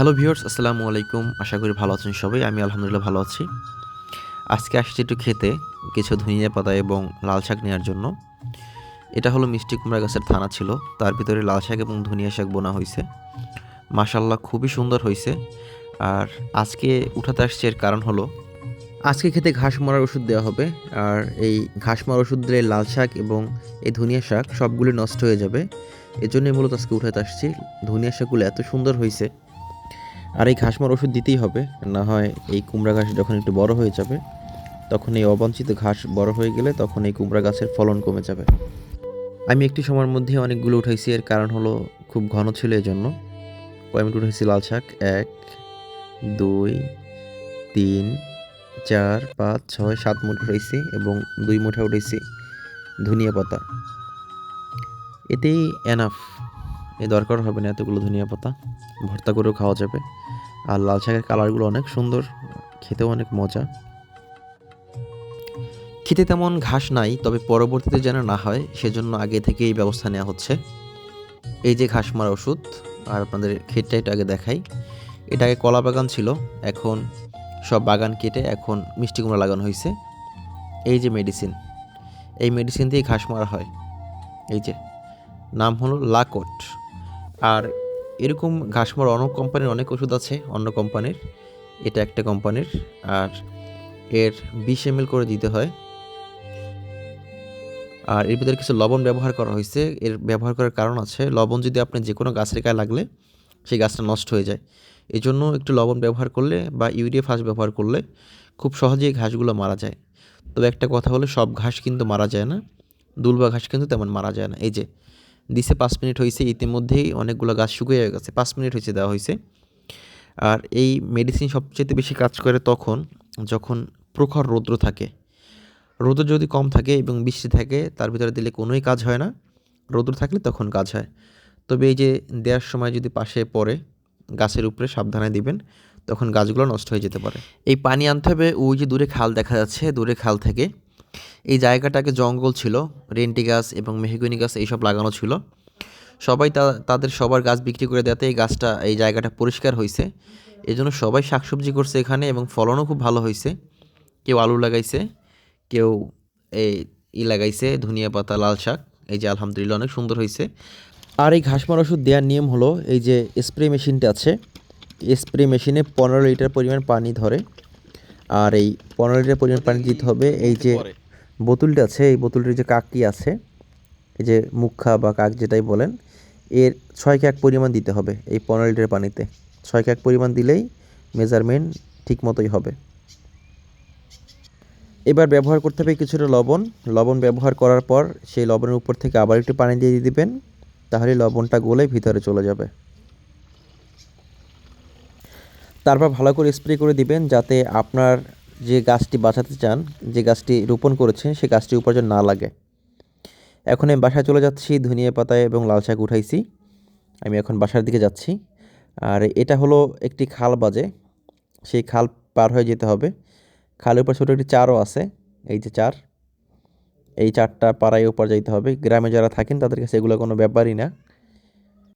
Hello viewers আসসালামু আলাইকুম। আশা করি ভালো আছেন সবাই। আমি আলহামদুলিল্লাহ ভালো আছি। আজকে আসছি একটু খেতে, কিছু ধনিয়া পাতা এবং লাল শাক নেওয়ার জন্য। এটা হলো মিষ্টি কুমড়া গাছের থানা ছিল। তার ভিতরে লাল শাক এবং ধনিয়া শাক বোনা হয়েছে। মাশাল্লাহ খুবই সুন্দর হয়েছে। আর আজকে উঠাতে আসছে এর কারণ হলো, আজকে খেতে ঘাস মরার ওষুধ দেওয়া হবে। আর এই ঘাস মরার ওষুধ দিলে লাল শাক এবং এই ধনিয়া শাক সবগুলি নষ্ট হয়ে যাবে। এজন্যই মূলত আজকে উঠাতে আসছি। ধনিয়া শাকগুলো এত সুন্দর হয়েছে। আর এই ঘাস মার ওষুধ দিতেই হবে। না হয় এই কুমড়া গাছ যখন একটু বড় হয়ে যাবে, তখন এই অবাঞ্ছিত ঘাস বড় হয়ে গেলে তখন এই কুমড়া গাছের ফলন কমে যাবে। আমি একটি সময়ের মধ্যে অনেকগুলো উঠাইছি, এর কারণ হলো খুব ঘন ছিল এই জন্য কয়েকটি উঠাইছি? লাল শাক, এক, দুই, তিন, চার, পাঁচ, ছয়, সাত মুঠ উঠাইছি এবং দুই মুঠা উঠেছি ধনিয়া পাতা। এতেই এনাফ এ দরকার হবে না এতগুলো ধনিয়া পাতা। ভর্তা করেও খাওয়া যাবে। আর লাল শাকের কালারগুলো অনেক সুন্দর, খেতেও অনেক মজা। খেতে তেমন ঘাস নাই, তবে পরবর্তীতে যেন না হয়, সেজন্য আগে থেকে এই ব্যবস্থা নেওয়া হচ্ছে। এই যে ঘাস মারা ওষুধ, আর আপনাদের ক্ষেতটা এটা আগে দেখাই। এটা আগে কলা বাগান ছিল, এখন সব বাগান কেটে এখন মিষ্টি কুমড়া লাগানো হয়েছে। এই যে মেডিসিন এই মেডিসিন দিয়ে ঘাস মারা হয়। এই যে, নাম হলো লাকট। আর এরকম ঘাসমর অনেক কোম্পানির অনেক ওষুধ আছে, অন্য কোম্পানির এটা একটা কোম্পানির আর এর বিশ এম করে দিতে হয়। আর এর ভিতরে কিছু লবণ ব্যবহার করা হয়েছে। এর ব্যবহার করার কারণ আছে, লবণ যদি আপনি যে কোনো গাছের গায়ে লাগলে সেই গাছটা নষ্ট হয়ে যায়। এই জন্য একটু লবণ ব্যবহার করলে বা ইউরিয়া ফাস ব্যবহার করলে খুব সহজেই ঘাসগুলো মারা যায়। তবে একটা কথা হলো সব ঘাস কিন্তু মারা যায় না। দুলবা ঘাস কিন্তু তেমন মারা যায় না। এই যে দিছে পাঁচ মিনিট হয়েছে ইতিমধ্যেই অনেকগুলো গাছ শুকিয়ে গেছে। পাঁচ মিনিট হয়েছে দেওয়া হয়েছে আর এই মেডিসিন সবচেয়ে বেশি কাজ করে তখন যখন প্রখর রৌদ্র থাকে। রৌদ্র যদি কম থাকে এবং বৃষ্টি থাকে, তার ভিতরে দিলে কোনোই কাজ হয় না। রৌদ্র থাকলে তখন কাজ হয়। তবে এই যে দেওয়ার সময় যদি পাশে পড়ে, গাছের উপরে সাবধানে দিবেন, তখন গাছগুলো নষ্ট হয়ে যেতে পারে। এই পানি আনতে হবে, ওই যে দূরে খাল দেখা যাচ্ছে, দূরে খাল থেকে। এই জায়গাটাকে জঙ্গল ছিল, রেন্টি গাছ এবং মেহগনি গাছ এইসব লাগানো ছিল। সবাই তাদের সবার গাছ বিক্রি করে দেওয়াতে এই গাছটা, এই জায়গাটা পরিষ্কার হয়েছে এই জন্য সবাই শাকসবজি করছে এখানে এবং ফলনও খুব ভালো হয়েছে কেউ আলু লাগাইছে, কেউ এই ই লাগাইছে, ধনিয়া পাতা, লাল শাক। এই যে আলহামদুলিল্লাহ অনেক সুন্দর হয়েছে আর এই ঘাস মারা ওষুধ দেওয়ার নিয়ম হলো, এই যে স্প্রে মেশিনটা আছে স্প্রে মেশিনে পনেরো লিটার পরিমাণ পানি ধরে। আর এই পনেরো লিটার পরিমাণ পানি দিতে হবে, এই যে বোতলটা আছে, এই বোতলটির যে কাকটি আছে, এই যে মুখা বা কাক যেটাই বলেন, এর ছয় ক্যাক পরিমাণ দিতে হবে এই পনেরো লিটার পানিতে। ছয় ক্যাক পরিমাণ দিলেই মেজারমেন্ট ঠিক মতোই হবে। এবার ব্যবহার করতে হবে কিছুটা লবণ। লবণ ব্যবহার করার পর সেই লবণের উপর থেকে আবার একটু পানি দিয়ে দিবেন, তাহলে লবণটা গলে ভিতরে চলে যাবে। তারপর ভালো করে স্প্রে করে দিবেন, যাতে আপনার যে গাছটি বাঁচাতে চান, যে গাছটি রোপণ করেছেন, সে গাছটি উপার্জন না লাগে। এখন আমি বাসায় চলে যাচ্ছি, ধনিয়া পাতায় এবং লাল শাক উঠাইছি। আমি এখন বাসার দিকে যাচ্ছি। আর এটা হলো একটি খাল বাজে। সেই খাল পার হয়ে যেতে হবে। খালের উপর ছোটো একটি চারও আছে, এই যে চার। এই চারটা পাড়ায় উপর যাইতে হবে। গ্রামে যারা থাকেন, তাদের কাছে এগুলো কোনো ব্যাপারই না।